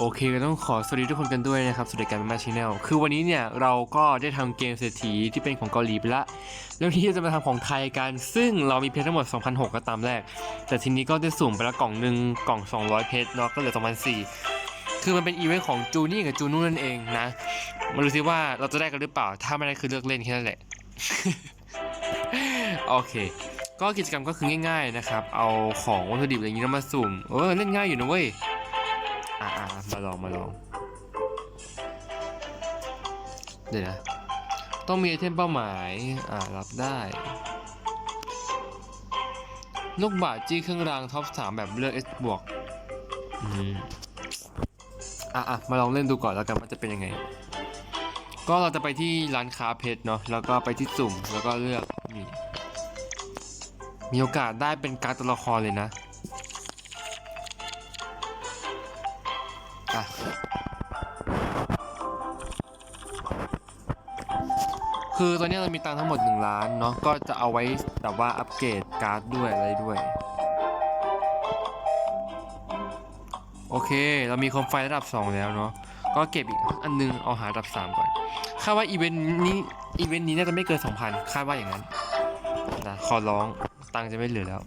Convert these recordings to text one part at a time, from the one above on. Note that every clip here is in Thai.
โอเคก็ต้องขอสวัสดีทุกคนกันด้วยนะครับสวัสดีการมาชแนลคือวันนี้เนี่ยเราก็ได้ทำเกมเศรษฐีที่เป็นของเกาหลีไปละ แล้ววันนี้จะมาทำของไทยกัน ซึ่งเรามีเพชรทั้งหมด 2,006ก็ตามแรก แต่ทีนี้ก็ได้สุ่มไปละกล่องหนึ่งกล่อง 200 เพชรเนาะก็เหลือ2,004คือมันเป็นอีเวนต์ของจูนี่กับจูนู่นนั่นเองนะมาดูซิว่าเราจะได้กันหรือเปล่า ถ้าไม่ได้คือเลือกเล่นแค่นั้นแหละโอเคก็กิจกรรมก็คือง่ายๆนะครับ เอาของวัตถุดิบอะไรอย่างนี้มาสุ่ม เออเล่นง่ายอยู่นะเว้ย อ่ามาลองมาลอง เดี๋ยวนะ ต้องมีไอเทมเป้าหมาย อ่า รับได้ ลูกบาศก์จี้เครื่องรางท็อปสามแบบเลือก S บวก อืม อะอะมาลองเล่นดูก่อนแล้วกันว่าจะเป็นยังไง ก็เราจะไปที่ร้านค้าเพชรเนาะ แล้วก็ไปที่สุ่ม แล้วก็เลือกนี่มีโอกาสได้เป็นการ์ดตัวละครเลยนะอะ คือตอนนี้เรามีตังทั้งหมด 1 ล้านเนาะก็จะเอาไว้แบบว่าอัปเกรดการ์ดด้วยอะไรด้วย โอเค เรามีโคมไฟระดับ 2 แล้วเนาะก็เก็บอีกอันนึงเอาหาระดับ 3 ก่อนคาดว่าอีเวนต์นี้อีเวนต์นี้น่าจะไม่เกิน2,000คาดว่าอย่างนั้นนะขอร้องตังจะไม่เหลือแล้ว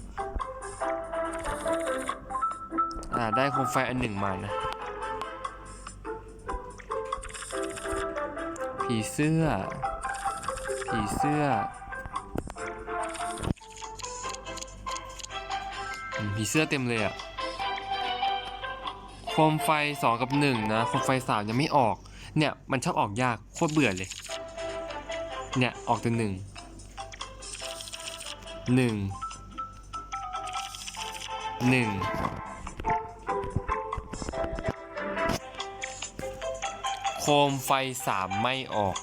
อ่าได้โคมไฟอันหนึ่งมานะผีเสื้อ ผีเสื้อผีเสื้อเต็มเลยอะโคมไฟสองกับหนึ่งนะโคมไฟสามยังไม่ออก เนี่ยมันชอบออกยากโคตรเบื่อเลย เนี่ยออกแต่หนึ่งหนึ่งหนึ่งโคมไฟสามไม่ออก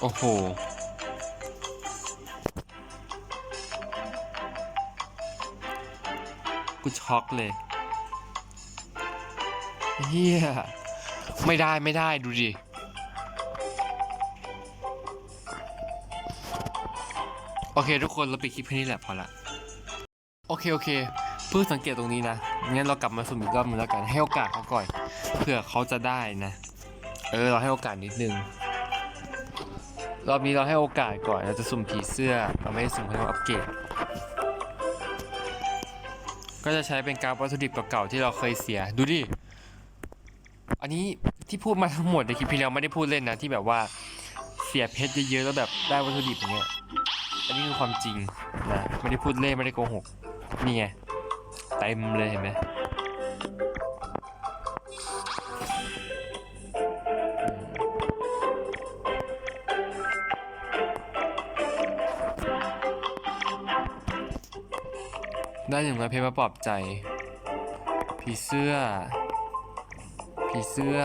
โอ้โห กูช็อกเลยเฮียไม่ได้ไม่ได้ดูดิ โอเคทุกคนเราปิดคลิปแค่นี้แหละพอละ โอเคโอเคเพื่อสังเกตตรงนี้นะ งั้นเรากลับมาสุ่มอีกรอบนึงแล้วกัน ให้โอกาสเขาก่อน เผื่อเขาจะได้นะ เออ เราให้โอกาสนิดนึง รอบนี้เราให้โอกาสก่อนเราจะสุ่มผีเสื้อเราไม่ได้สุ่มให้เราอัปเกรดก็จะใช้เป็นการวัตถุดิบเก่าๆที่เราเคยเสียดูดิอันนี้ที่พูดมาทั้งหมดในคลิปที่แล้วไม่ได้พูดเล่นนะที่แบบว่าเสียเพชรเยอะๆแล้วแบบได้วัตถุดิบอย่างเงี้ยอันนี้คือความจริงนะไม่ได้พูดเล่นไม่ได้โกหกนี่ไงเต็มเลยเห็นไหม ได้อย่างไรเพชรมาปลอบใจ ผีเสื้อ ผีเสื้อ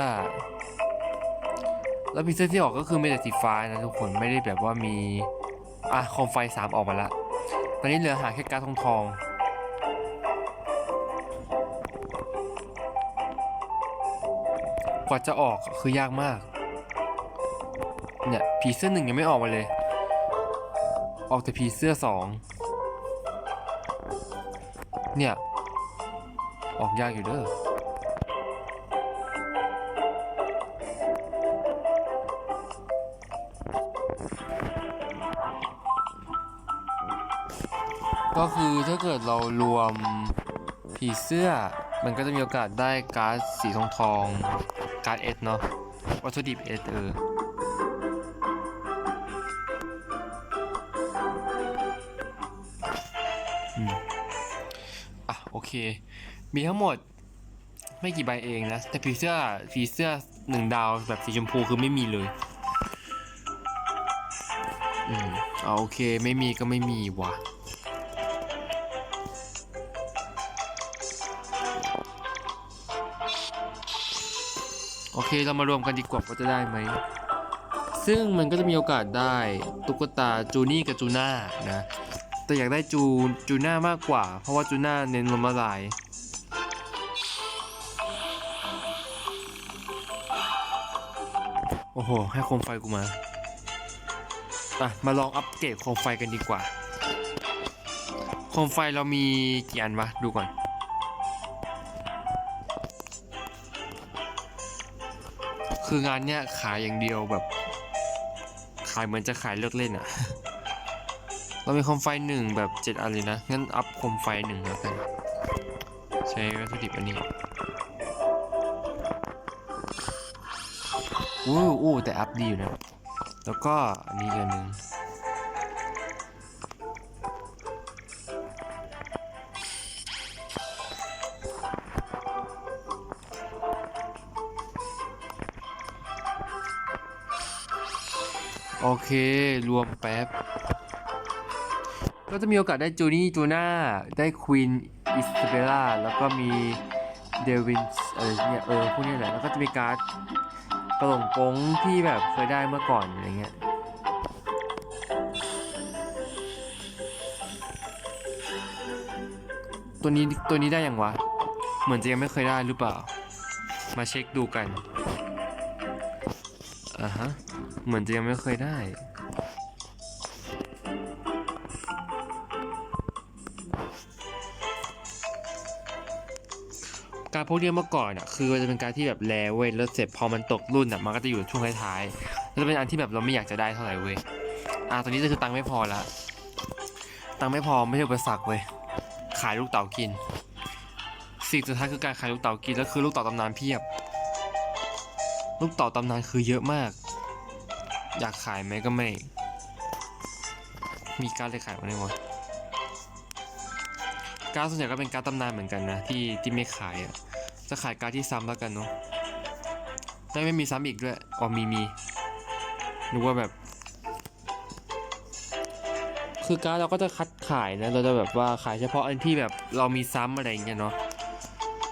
แล้วผีเสื้อที่ออกก็คือไม่แต่สีฟ้านะทุกคนไม่ได้แบบว่ามี อะโคมไฟสามออกมาละ ตอนนี้เหลือหาแค่การทองทองกว่าจะออกคือยากมาก เนี่ยผีเสื้อหนึ่งยังไม่ออกมาเลย ออกแต่ผีเสื้อสอง ยากอยู่เด้อก็คือถ้าเกิดเรารวมผีเสื้อ มันก็จะมีโอกาสได้การ์ดสีทองทองการ์ดเอสเนาะวัตถุดิบเอสเอออะโอเค มีทั้งหมดไม่กี่ใบเองนะ แต่ผีเสื้อผีเสื้อหนึ่งดาวแบบสีชมพูคือไม่มีเลยอืมอ่าโอเคไม่มีก็ไม่มีว่ะโอเคเรามารวมกันดีกว่าว่าจะได้ไหม ซึ่งมันก็จะมีโอกาสได้ตุ๊กตาจูนี่กับจูน่านะ แต่อยากได้จูจูน่ามากกว่า เพราะว่าจูน่าเน้นลมละลาย อ้โห ให้โคมไฟกูมาอะมาลองอัปเกรดโคมไฟกันดีกว่า โคมไฟเรามีกี่อันวะ ดูก่อน คืองานเนี้ยขายอย่างเดียวแบบ ขายเหมือนจะขายเลิกเล่นอะเรามีโคมไฟหนึ่งแบบเจ็ดอันเลยนะ งั้นอัพโคมไฟหนึ่งแล้วกัน ใช้วัตถุดิบอันนี้ อู้อู้แต่อัพดีอยู่นะ แล้วก็อันนี้อีกอันหนึ่งโอเค รวมแป๊บ ก็จะมีโอกาสได้จูนี่จูน่า ได้ควีนอิสเบล่า แล้วก็มีเดวินอะไรเนี่ย เออ พวกนี้แหละ แล้วก็จะมีการ์ด ระหลงปงที่แบบเคยได้เมื่อก่อนอะไรเงี้ยตัวนี้ตัวนี้ได้ยังวะ เหมือนจะยังไม่เคยได้หรือเปล่า มาเช็คดูกันอ่าฮะ เหมือนจะยังไม่เคยได้ พวกเนี้ยเมื่อก่อนอะคือมันจะเป็นการที่แบบแรเว้ยแล้วเสร็จพอมันตกรุ่นอะมันก็จะอยู่ช่วงท้ายๆแล้วเป็นอันที่แบบเราไม่อยากจะได้เท่าไหร่เว้ยอะตอนนี้ก็คือตังค์ไม่พอละตังค์ไม่พอไม่ใช่อุปสรรคเว้ยขายลูกเต๋ากิน สิ่งสุดท้ายคือการขายลูกเต๋ากินแล้วคือลูกเต๋าตำนานเพียบ ลูกเต๋าตำนานคือเยอะมาก อยากขายไหมก็ไม่ มีการเลยขายวันนี้วะการส่วนใหญ่ก็เป็นการตำนานเหมือนกันนะที่ที่ไม่ขายอะ จะขายการที่ซ้ำแล้วกันเนาะได้ไม่มีซ้ำอีกด้วยอ๋อมีมีนึกว่าแบบ คือการเราก็จะคัดขายนะ เราจะแบบว่าขายเฉพาะอันที่แบบเรามีซ้ำอะไรอย่างเงี้ยเนาะ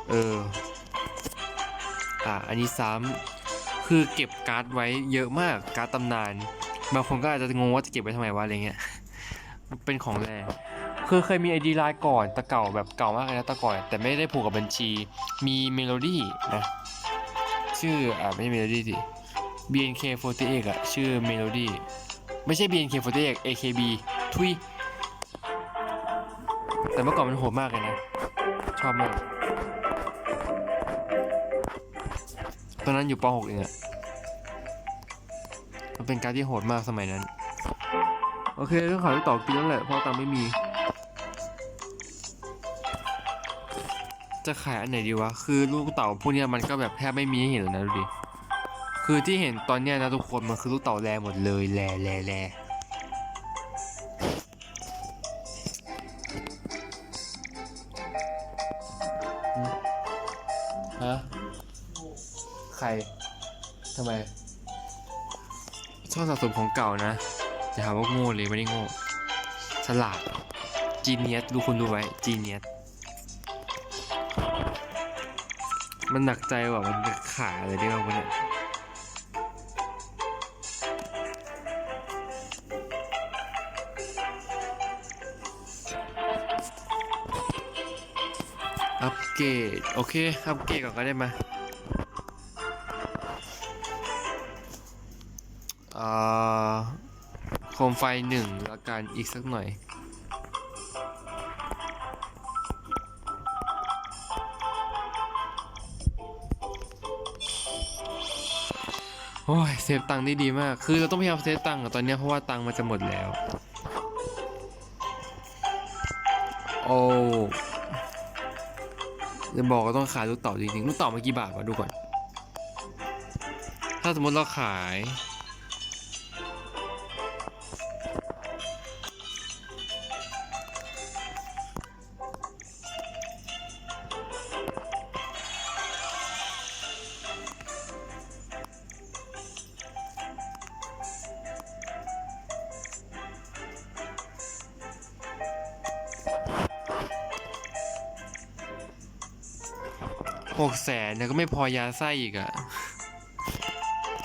เออ อะ อันนี้ซ้ำคือเก็บการ์ดไว้เยอะมาก การ์ดตำนาน บางคนก็อาจจะงงว่าจะเก็บไว้ทำไมวะอะไรเงี้ย เป็นของแรง คือเคยมีไอดีไลน์ก่อนแต่เก่าแบบเก่ามากเลยนะแต่ก่อน แต่ไม่ได้ผูกกับบัญชี มีเมโลดี้นะ ชื่ออ่าไม่ใช่เมโลดี้สิ BNK48 อะชื่อเมโลดี้ไม่ใช่ BNK48 AKB ทุยแต่เมื่อก่อนมันโหดมากเลยนะ ชอบมากตอนนั้นอยู่ป .6 เองอะมันเป็นการที่โหดมากสมัยนั้น โอเคต้องขายลูกเต่อกินแล้วแหละเพราะตังค์ไม่มี จะขายอันไหนดีวะ คือลูกเต่าพวกนี้มันก็แบบแทบไม่มีให้เห็นเลยนะดูดิ คือที่เห็นตอนเนี้ยนะทุกคนมันคือลูกเต่าแรหมดเลยแรแรแรฮะใครทำไมชอบสะสมของเก่านะจะหาว่าโง่เลยไม่ได้โง่ ฉลาดจีเนียสดูคุณดูไว้จีเนียส มันหนักใจว่ะ มันขาอะไรได้บ้างวะเนี่ยอัปเกรดโอเค อัปเกรดก่อนก็ได้มาอ่าโคมไฟหนึ่งแล้วกันอีกสักหน่อย ฟตังค์ได้ดีมาก คือเราต้องพยายามเซฟตังค์อะตอนนี้เพราะว่าตังค์มันจะหมดแล้ว โอ้จะบอกก็ต้องขายลูกเต่าจริงๆ ลูกเต่ามากี่บาทวะดูก่อน ถ้าสมมติเราขาย แสนเนี่ยก็ไม่พอยาไส้อีกอะ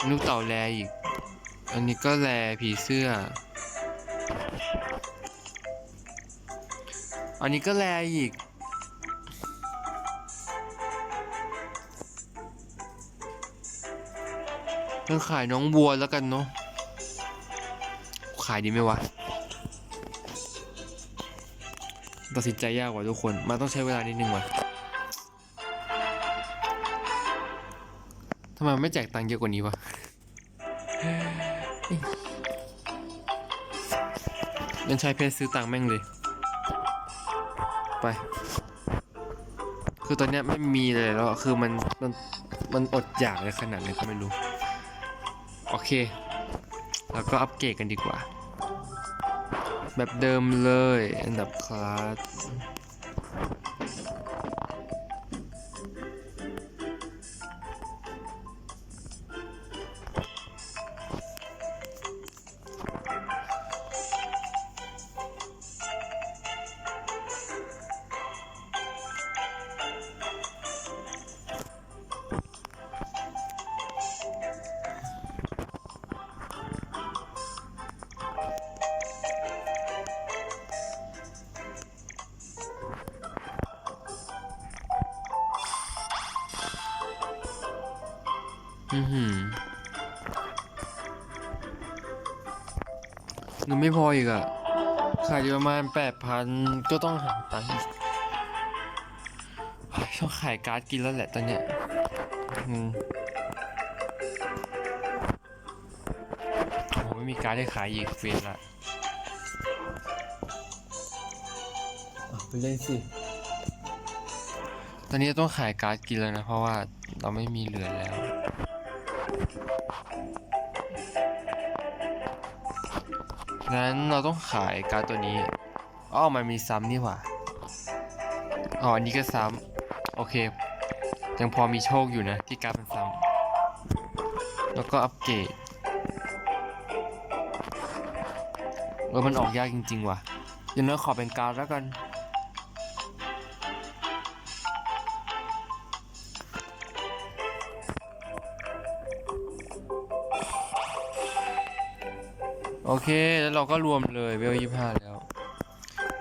ลูกเต่าแลอีก อันนี้ก็แลผีเสื้อ อันนี้ก็แลอีก ต้องขายน้องวัวแล้วกันเนาะ ขายดีไหมวะ ตัดสินใจยากกว่าทุกคนมันต้องใช้เวลานิดนึงว่ะ ทำไมมันไม่แจกตังค์เยอะกว่านี้วะยังใช้เพชรซื้อตังค์แม่งเลย ไป คือตอนเนี้ยไม่มีเลยแล้วอะคือมันมันมันอดอยากเลยขนาดไหนก็ไม่รู้ โอเค แล้วก็อัปเกรดกันดีกว่า แบบเดิมเลย อันดับคลาส อือหือหนูไม่พออีกอะขายอยู่ประมาณแปดพันก็ต้องหาตังค์อีกเฮ้ยต้องขายการ์ดกินแล้วแหละตอนเนี้ยอืมโอ้ไม่มีการ์ดให้ขายอีกเฟนละเอาไปเล่นสิ ตอนนี้ต้องขายการ์ดกินแล้วนะ เพราะว่าเราไม่มีเหลือแล้ว งั้นเราต้องขายการ์ดตัวนี้อ้อมันมีซ้ำนี่หว่าอ๋ออันนี้ก็ซ้ำโอเค ยังพอมีโชคอยู่นะที่การ์ดมันซ้ำแล้วก็อัปเกรดเออมันออกยากจริง ๆ ว่ะอย่างน้อยขอเป็นการ์ดแล้วกัน เค แล้วเราก็รวมเลยเวลยี่ห้าแล้ว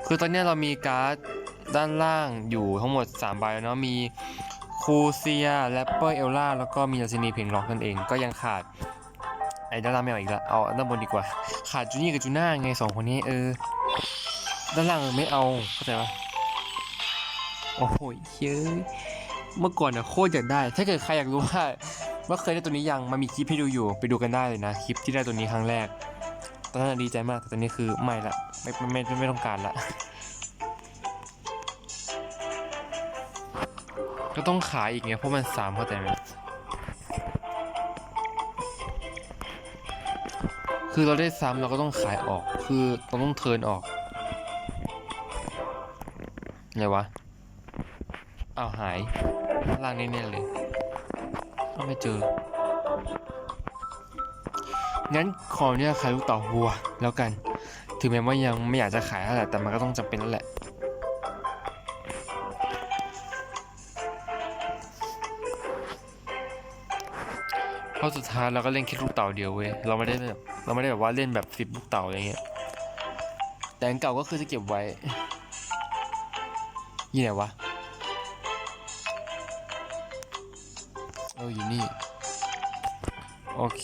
คือตอนนี้เรามีการ์ดด้านล่างอยู่ทั้งหมด3ใบเนาะมีคูเซียแรปเปอร์เอลล่าแล้วก็มีลาซินีเพลงร็อกนั่นเองก็ยังขาดไอ้ด้านล่างไม่เอาอีกละเอาด้านบนดีกว่า ขาดจูนี่กับจูน่าไงสองคนนี้เออ ด้านล่างไม่เอาเข้าใจปะโอ้โหเย้ยเมื่อก่อนอะโคตรอยากได้ ถ้าเกิดใครอยากรู้ว่าว่าเคยได้ตัวนี้ยังมันมีคลิปให้ดูอยู่ ไปดูกันได้เลยนะ คลิปที่ได้ตัวนี้ครั้งแรก ตอนนั้นดีใจมากแต่ตอนนี้คือไม่ละไม่ไม่ไม่ไม่ต้องการละก็ต้องขายอีกไงเพราะมันสามเข้าใจไหมคือเราได้ซ้ำเราก็ต้องขายออก คือเราต้องเทินออกไงวะ เอาหายล่างแน่ๆเลยไม่เจอ งั้นขอเนี่ยขายลูกเต่าวัวแล้วกัน ถึงแม้ว่ายังไม่อยากจะขายเท่าไหร่แต่มันก็ต้องจำเป็นแล้วแหละ เพราะสุดท้ายเราก็เล่นแค่ลูกเต่าเดียวเว้ย เราไม่ได้แบบเราไม่ได้แบบว่าเล่นแบบสิบลูกเต่าอย่างเงี้ย แต่อันเก่าก็คือจะเก็บไว้ยี่ไหนวะ เอออยู่นี่ โอเค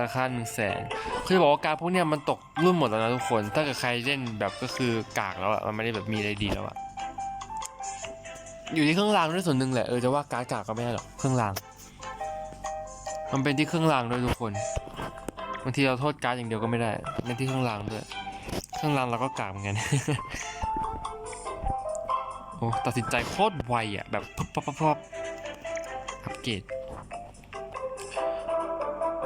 ราคาหนึ่งแสนคือบอกว่าการพวกเนี้ยมันตกรุ่นหมดแล้วนะทุกคน ถ้าเกิดใครเล่นแบบก็คือกากแล้วอะมันไม่ได้แบบมีอะไรดีแล้วอะอยู่ที่เครื่องรางด้วยส่วนหนึ่งแหละ เออจะว่าการกากก็ไม่ได้หรอกเครื่องราง มันเป็นที่เครื่องรางด้วยทุกคนบางทีเราโทษการอย่างเดียวก็ไม่ได้เป็นที่เครื่องรางด้วยเครื่องรางเราก็กากเหมือนกันโอ้ตัดสินใจโคตรไวอะแบบพับพับพับพับอัปเกรด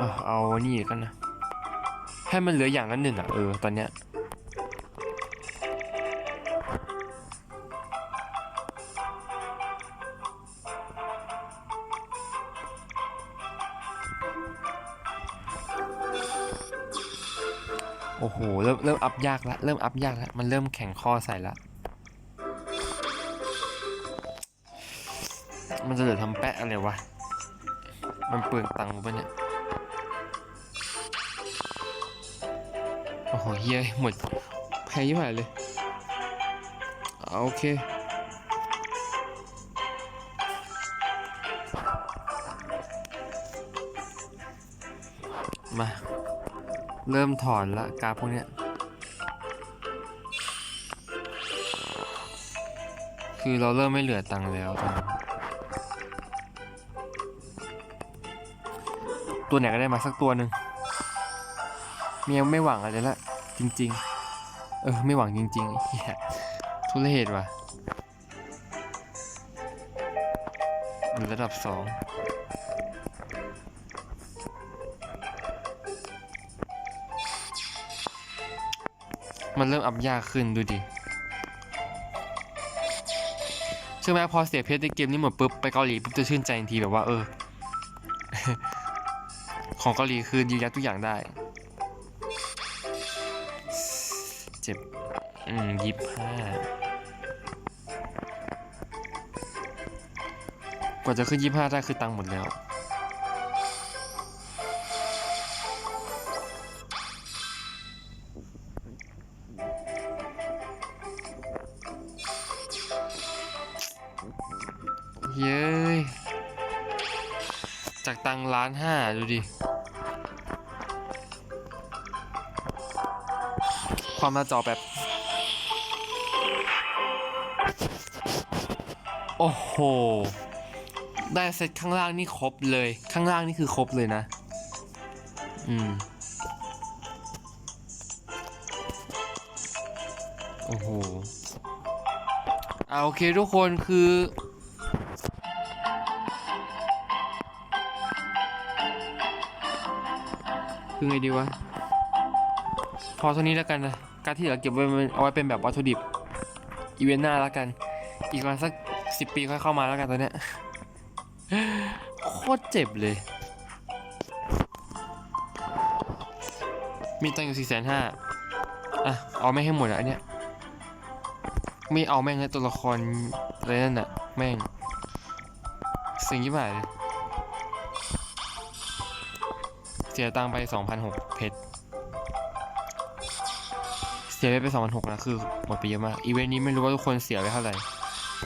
อะเอานี่กันนะ ให้มันเหลืออย่างละหนึ่งอะ เออ ตอนเนี้ยโอ้โห เริ่มเริ่มอัพยากละ เริ่มอัพยากละ มันเริ่มแข็งข้อใส่ละ มันจะเหลือทำแปะอะไรวะ มันเปลืองตังค์ปะเนี่ย โอ้โหเฮียหมดแพ้ยิ่งหายเลยโอเคมา เริ่มถอนละกาพวกเนี้ย คือเราเริ่มไม่เหลือตังค์แล้วตอนตัวไหนก็ได้มาสักตัวหนึ่ง เมียไม่หวังอะไรละจริง ๆ เออไม่หวังจริงๆเฮียทุเรศว่ะอยู่ระดับสองมันเริ่มอัพยากขึ้นดูดิใช่ไหมพอเสียเพชรในเกมนี้หมดปุ๊บไปเกาหลีปุ๊บจะชื่นใจทันทีแบบว่าเออ ของเกาหลีคือยืนยันทุกอย่างได้ เจ็บอืมยี่ห้ากว่าจะขึ้นยี่ห้าได้คือตังค์หมดแล้ว ความหน้าจอแบบ โอ้โห ได้เซตข้างล่างนี่ครบเลย ข้างล่างนี่คือครบเลยนะ อืม โอ้โหอ่าโอเคทุกคนคือคือไงดีวะ พอเท่านี้แล้วกันนะ การที่เหลือเก็บไว้เอาไว้เป็นแบบวัตถุดิบอีเวนต์หน้าแล้วกัน อีกประมาณสักสิบปีค่อยเข้ามาแล้วกันตอนเนี้ยโคตรเจ็บเลย มีตังค์อยู่สี่แสนห้าอะ เอาไม่ให้หมดอะอันเนี้ยไม่เอาแม่งเลยตัวละครอะไรนั่นน่ะ แม่ง สิ่งที่ผ่านเสียตังค์ไป2,006เพชร สียไปไป2,006นหกนะคือหมดไปเยอะมาก อีเวนต์นี้ไม่รู้ว่าทุกคนเสียไปเท่าไหร่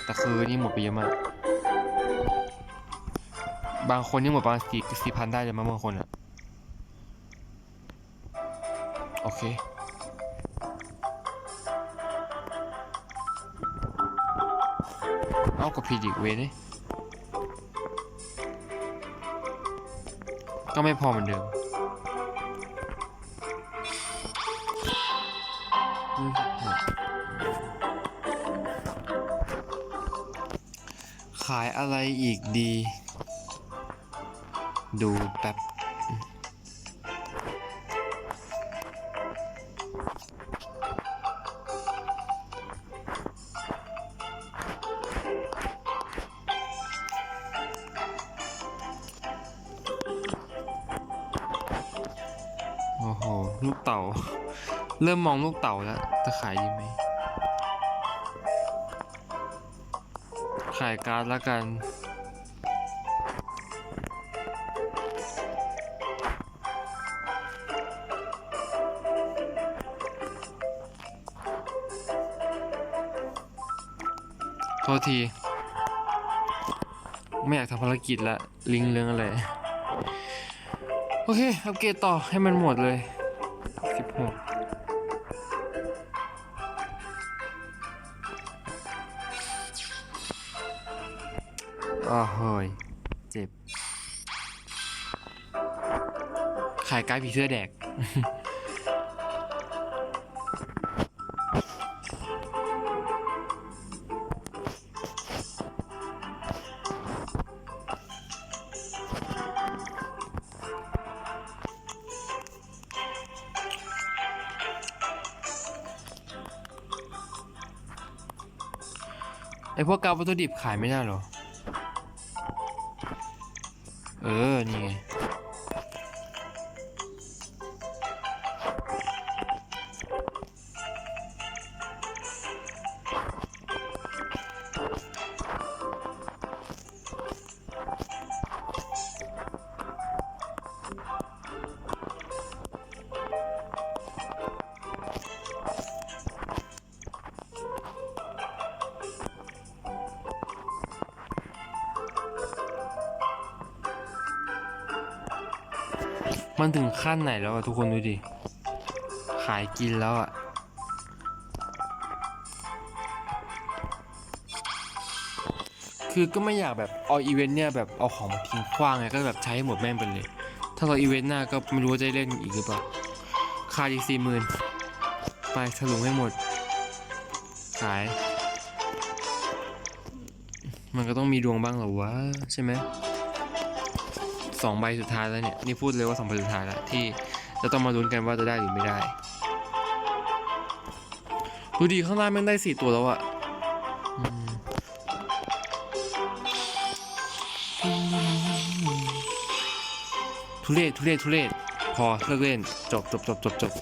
แต่คือนี่หมดไปเยอะมาก บางคนนี่หมดประมาณสี่สี่พันได้เลยมั้งบางคนอะโอเคเอากับผิดอีกเวยนี่ก็ไม่พอเหมือนเดิม ขายอะไรอีกดี ดูแป๊บโอ้โห ลูกเต่า เริ่มมองลูกเต่าแล้วจะขายดีไหมขายการ์ดแล้วกัน โทษที ไม่อยากทำภารกิจละ ลิงเรื่องอะไร โอเค อัปเกรดต่อให้มันหมดเลย อ้าวเฮ้ยเจ็บ ขายกายผีเสื้อแดก ไอพวกกาววัตถุดิบขายไม่ได้เหรอ เออ นี่ไง มันถึงขั้นไหนแล้วอะทุกคนดูดิ ขายกินแล้วอะคือก็ไม่อยากแบบเอาอีเวนต์เนี่ยแบบเอาของมาทิ้งขว้างไงก็แบบใช้หมดแม่งไปเลย ถ้าเราอีเวนต์หน้าก็ไม่รู้ว่าจะเล่นอีกหรือเปล่าคาอีกสี่หมื่นไปถลุงให้หมด ขาย มันก็ต้องมีดวงบ้างเหรอวะใช่ไหม สองใบสุดท้ายแล้วเนี่ย นี่พูดเลยว่าสองใบสุดท้ายแล้วที่จะต้องมาลุ้นกันว่าจะได้หรือไม่ได้ดูดีข้างล่างแม่งได้สี่ตัวแล้วอะทุเรศทุเรศทุเรศพอเลิกเล่นจบจบจบจบจบ